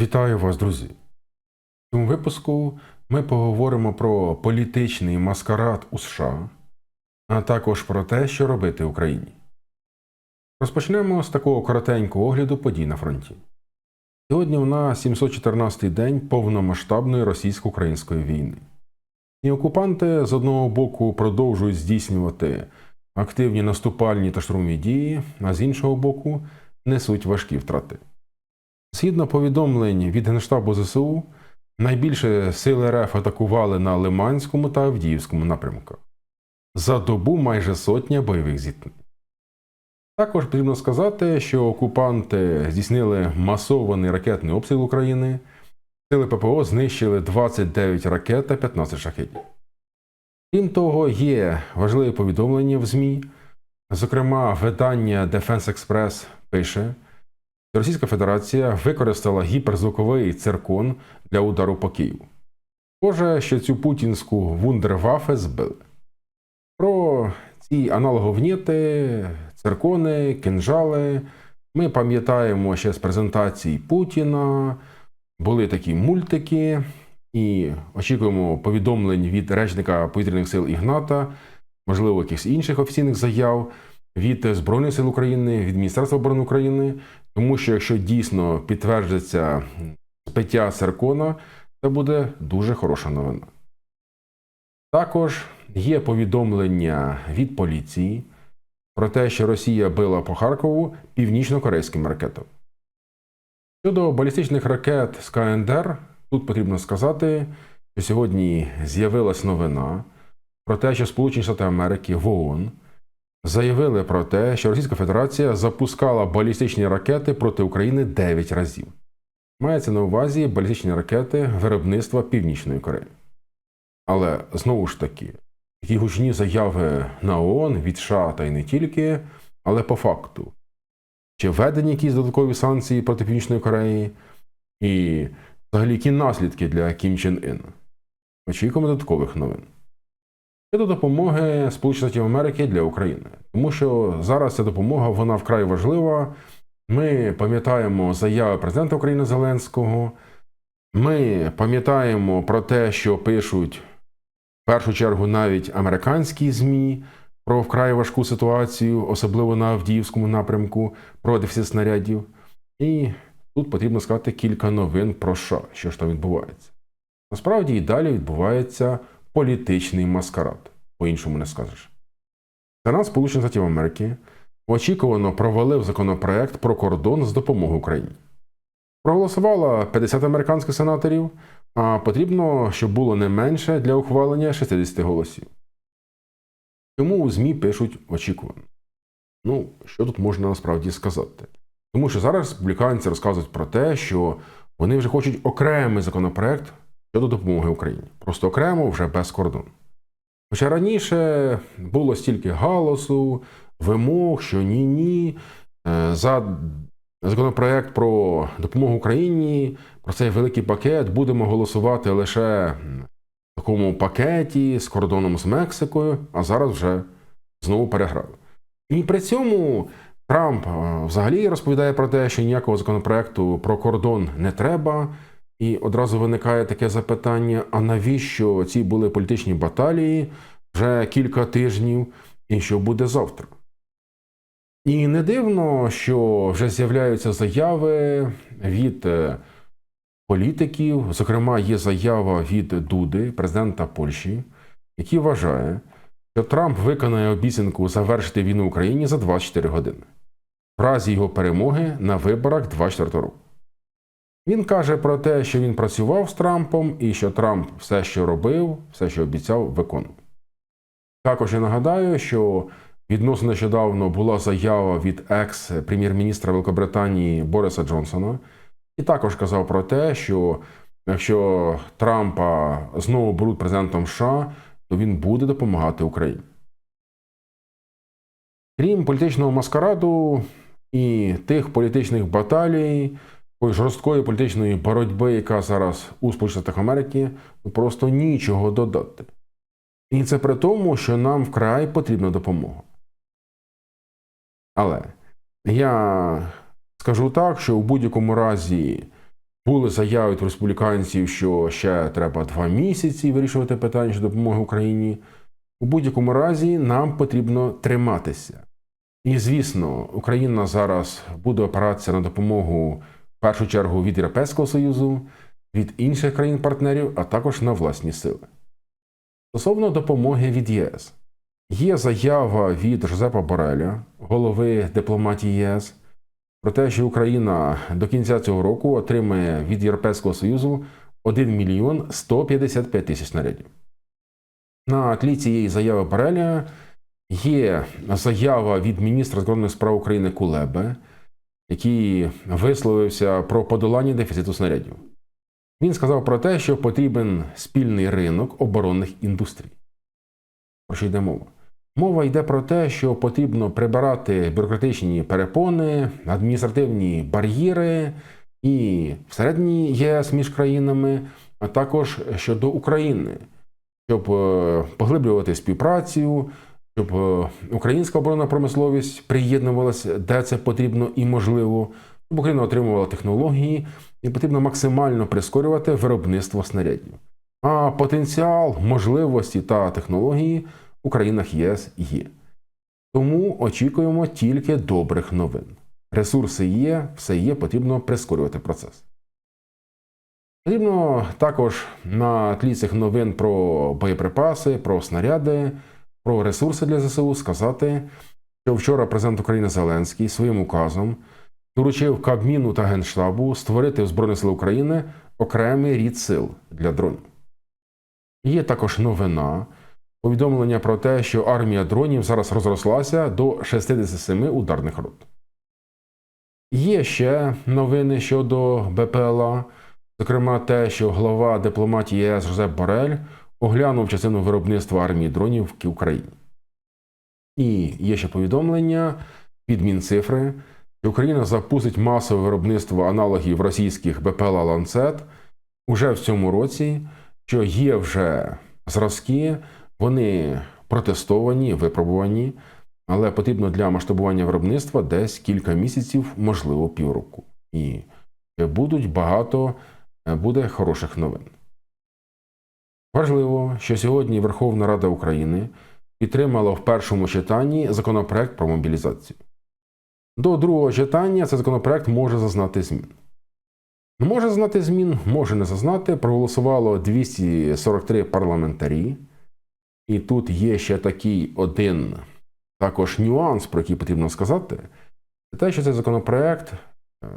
Вітаю вас, друзі! В цьому випуску ми поговоримо про політичний маскарад у США, а також про те, що робити Україні. Розпочнемо з такого коротенького огляду подій на фронті. Сьогодні у нас 714-й день повномасштабної російсько-української війни. І окупанти з одного боку продовжують здійснювати активні наступальні та штурмові дії, а з іншого боку несуть важкі втрати. Згідно повідомлень від Генштабу ЗСУ, найбільше сили РФ атакували на Лиманському та Авдіївському напрямках. За добу майже сотня бойових зіткнень. Також потрібно сказати, що окупанти здійснили масований ракетний обстріл України, сили ППО знищили 29 ракет та 15 шахетів. Крім того, є важливі повідомлення в ЗМІ. Зокрема, видання Defense Express пише, Російська Федерація використала гіперзвуковий циркон для удару по Києву. Схоже, що цю путінську вундервафе збили. Про ці аналоговніти, циркони, кинжали ми пам'ятаємо ще з презентацій Путіна. Були такі мультики, і очікуємо повідомлень від речника повітряних сил Ігната, можливо, якихось інших офіційних заяв від Збройних сил України, від Міністерства оборони України. Тому що якщо дійсно підтвердиться спиття Серкона, це буде дуже хороша новина. Також є повідомлення від поліції про те, що Росія била по Харкову північно-корейським ракетам. Щодо балістичних ракет з КНДР, тут потрібно сказати, що сьогодні з'явилась новина про те, що Сполучені Штати Америки в ООН заявили про те, що Російська Федерація запускала балістичні ракети проти України 9 разів. Мається на увазі балістичні ракети виробництва Північної Кореї. Але знову ж таки, такі гучні заяви на ООН від США та й не тільки, але по факту, чи введені якісь додаткові санкції проти Північної Кореї, і взагалі які наслідки для Кім Чен Ін. Очікуємо додаткових новин щодо допомоги Сполучених Штатів Америки для України, тому що зараз ця допомога вона вкрай важлива. Ми пам'ятаємо заяви президента України Зеленського. Ми пам'ятаємо про те, що пишуть в першу чергу навіть американські ЗМІ про вкрай важку ситуацію, особливо на Авдіївському напрямку, про дефіцит снарядів. І тут потрібно сказати кілька новин про що, що ж там відбувається. Насправді і далі відбувається політичний маскарад, по-іншому не скажеш. Сенат Сполучених Штатів Америки очікувано провалив законопроект про кордон з допомогою Україні. Проголосувало 50 американських сенаторів, а потрібно, щоб було не менше для ухвалення 60 голосів. Чому у ЗМІ пишуть очікувано? Ну, що тут можна насправді сказати? Тому що зараз республіканці розказують про те, що вони вже хочуть окремий законопроект щодо допомоги Україні. Просто окремо вже без кордону. Хоча раніше було стільки галасу, вимог, що ні-ні. е, За законопроект про допомогу Україні, про цей великий пакет будемо голосувати лише в такому пакеті з кордоном з Мексикою, а зараз вже знову переграли. І при цьому Трамп е, взагалі розповідає про те, що ніякого законопроекту про кордон не треба. І одразу виникає таке запитання: а навіщо ці були політичні баталії вже кілька тижнів, і що буде завтра? І не дивно, що вже з'являються заяви від е, політиків, зокрема, є заява від Дуди, президента Польщі, який вважає, що Трамп виконає обіцянку завершити війну в Україні за 24 години в разі його перемоги на виборах 24 року. Він каже про те, що він працював з Трампом і що Трамп все, що робив, все, що обіцяв, виконував. Також я нагадаю, що відносно нещодавно була заява від екс-прем'єр-міністра Великобританії Бориса Джонсона, і також казав про те, що якщо Трампа знову беруть президентом США, то він буде допомагати Україні. Крім політичного маскараду і тих політичних баталій, жорсткої політичної боротьби, яка зараз у Сполучених Штатах Америки, ну, просто нічого додати. І це при тому, що нам вкрай потрібна допомога. Але я скажу так, що в будь-якому разі Були заяви від республіканців, що ще треба два місяці вирішувати питання щодо допомоги Україні. У будь-якому разі нам потрібно триматися. І звісно, Україна зараз буде опиратися на допомогу в першу чергу від Європейського Союзу, від інших країн-партнерів, а також на власні сили. Стосовно допомоги від ЄС, є заява від Жозепа Бореля, голови дипломатії ЄС, про те, що Україна до кінця цього року отримає від Європейського Союзу 1 мільйон 155 тисяч снарядів. На тлі цієї заяви Бореля є заява від міністра закордонних справ України Кулеби, який висловився про подолання дефіциту снарядів. Він сказав про те, що потрібен спільний ринок оборонних індустрій. Про що йде мова? Мова йде про те, що потрібно прибирати бюрократичні перепони, адміністративні бар'єри і всередині ЄС між країнами, а також щодо України, щоб е, поглиблювати співпрацю, щоб е, українська оборонна промисловість приєднувалася, де це потрібно і можливо, щоб Україна отримувала технології, і потрібно максимально прискорювати виробництво снарядів. А потенціал, можливості та технології у країнах ЄС є. Тому очікуємо тільки добрих новин. Ресурси є, все є, потрібно прискорювати процес. Потрібно також на тлі цих новин про боєприпаси, про снаряди, про ресурси для ЗСУ сказати, що вчора президент України Зеленський своїм указом доручив Кабміну та Генштабу створити в Збройних сил України окремий рід сил для дронів. Є також новина, повідомлення про те, що армія дронів зараз розрослася до 67 ударних рот. Є ще новини щодо БПЛА, зокрема те, що глава дипломатії ЄС Жозеп Борель оглянув частину виробництва армії дронів в Україні. І є ще повідомлення від Мінцифри, що Україна запустить масове виробництво аналогів російських БПЛА Ланцет уже в цьому році, що є вже зразки, вони протестовані, випробувані, але потрібно для масштабування виробництва десь кілька місяців, можливо, півроку. І будуть багато буде хороших новин. Важливо, що сьогодні Верховна Рада України підтримала в першому читанні законопроект про мобілізацію. До другого читання цей законопроект може зазнати змін. Може зазнати змін, може не зазнати. Проголосувало 243 парламентарі. І тут є ще такий один також нюанс, про який потрібно сказати. Це те, що цей законопроект е,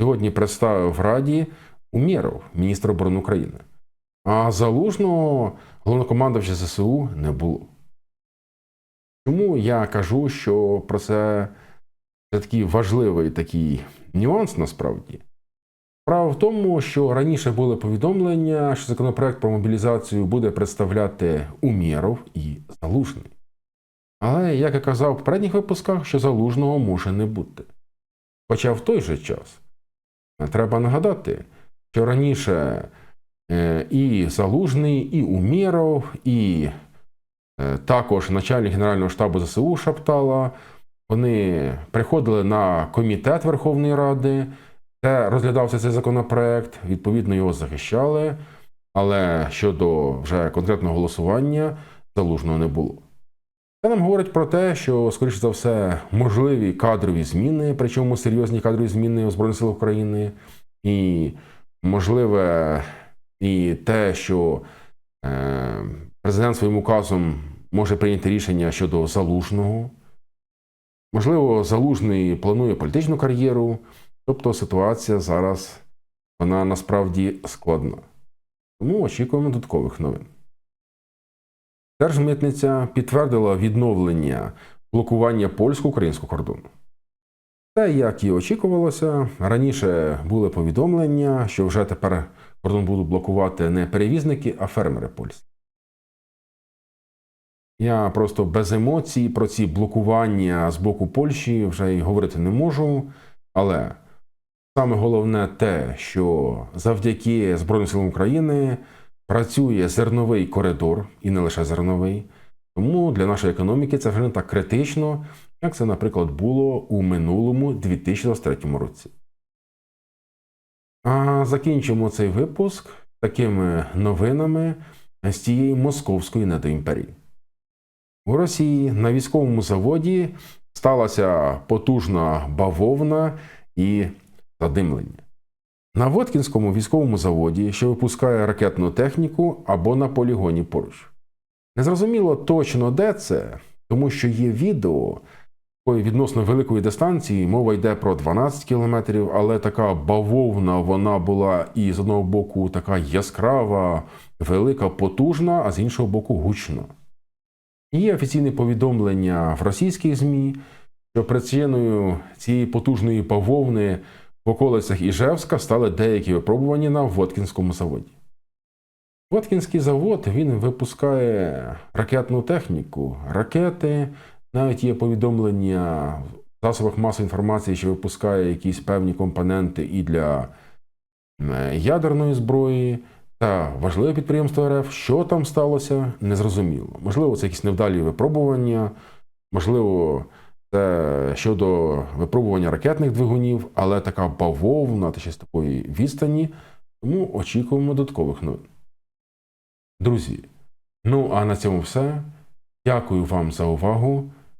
сьогодні представив в Раді Умєров, міністр оборони України. А залужного головнокомандувача ЗСУ не було. Чому я кажу, що про це це такий важливий такий нюанс насправді? Справа в тому, що раніше були повідомлення, що законопроект про мобілізацію буде представляти Умєров і Залужний. Але, як я казав в попередніх випусках, що залужного може не бути. Хоча в той же час треба нагадати, що раніше е, і Залужний, і Умєров, і е, також начальник Генерального штабу ЗСУ Шаптала, вони приходили на комітет Верховної Ради, де розглядався цей законопроект, відповідно, його захищали, але щодо вже конкретного голосування залужного не було. Це нам говорить про те, що, скоріш за все, можливі кадрові зміни, причому серйозні кадрові зміни у Збройних силах України, і можливе і те, що е, президент своїм указом може прийняти рішення щодо залужного. Можливо, залужний планує політичну кар'єру, тобто ситуація зараз вона насправді складна. Тому очікуємо додаткових новин. Держмитниця підтвердила відновлення блокування польсько-українського кордону. Та, як і очікувалося, раніше були повідомлення, що вже тепер кордон будуть блокувати не перевізники, а фермери польські. Я просто без емоцій про ці блокування з боку Польщі вже й говорити не можу. Але саме головне те, що завдяки Збройним силам України працює зерновий коридор, і не лише зерновий. Тому для нашої економіки це вже не так критично, як це, наприклад, було у минулому 2023 році. А закінчимо цей випуск такими новинами з цієї московської недоімперії. У Росії на військовому заводі сталася потужна бавовна і задимлення. На Воткінському військовому заводі, що випускає ракетну техніку, або на полігоні поруч. Незрозуміло точно, де це, тому що є відео відносно великої дистанції, мова йде про 12 кілометрів, але така бавовна вона була і з одного боку така яскрава, велика, потужна, а з іншого боку гучна. Є офіційне повідомлення в російських ЗМІ, що причиною цієї потужної бавовни в околицях Іжевська стали деякі випробування на Воткінському заводі. Воткінський завод він випускає ракетну техніку, ракети, навіть є повідомлення в засобах масової інформації, що випускає якісь певні компоненти і для ядерної зброї. Та важливе підприємство РФ, що там сталося, незрозуміло. Можливо, це якісь невдалі випробування, можливо, це щодо випробування ракетних двигунів, але така бавовна та з такої відстані. Тому очікуємо додаткових новин. Друзі, ну а на цьому все. Дякую вам за увагу